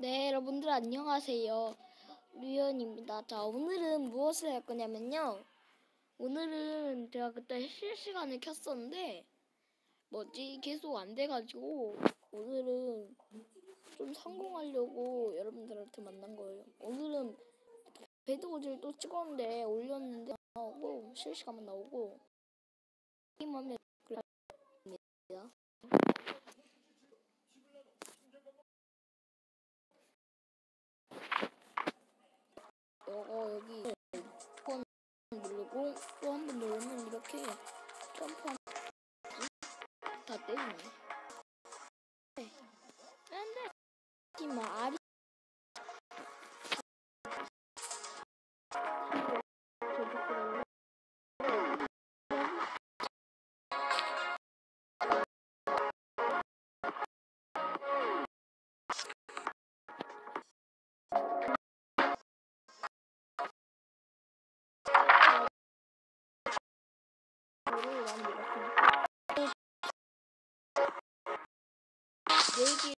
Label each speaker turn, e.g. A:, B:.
A: 네, 여러분들 안녕하세요. 류현입니다. 자, 오늘은 무엇을 할 거냐면요. 오늘은 제가 그때 실시간을 켰었는데 뭐지 계속 안 돼가지고 오늘은 좀 성공하려고 여러분들한테 만난 거예요. 오늘은 배드워즈를 또 찍었는데 올렸는데 안 나오고 실시간만 나오고 게임하면 그럽니다. 누르면 이렇게 점프하면 다 때리네. 네. Thank you.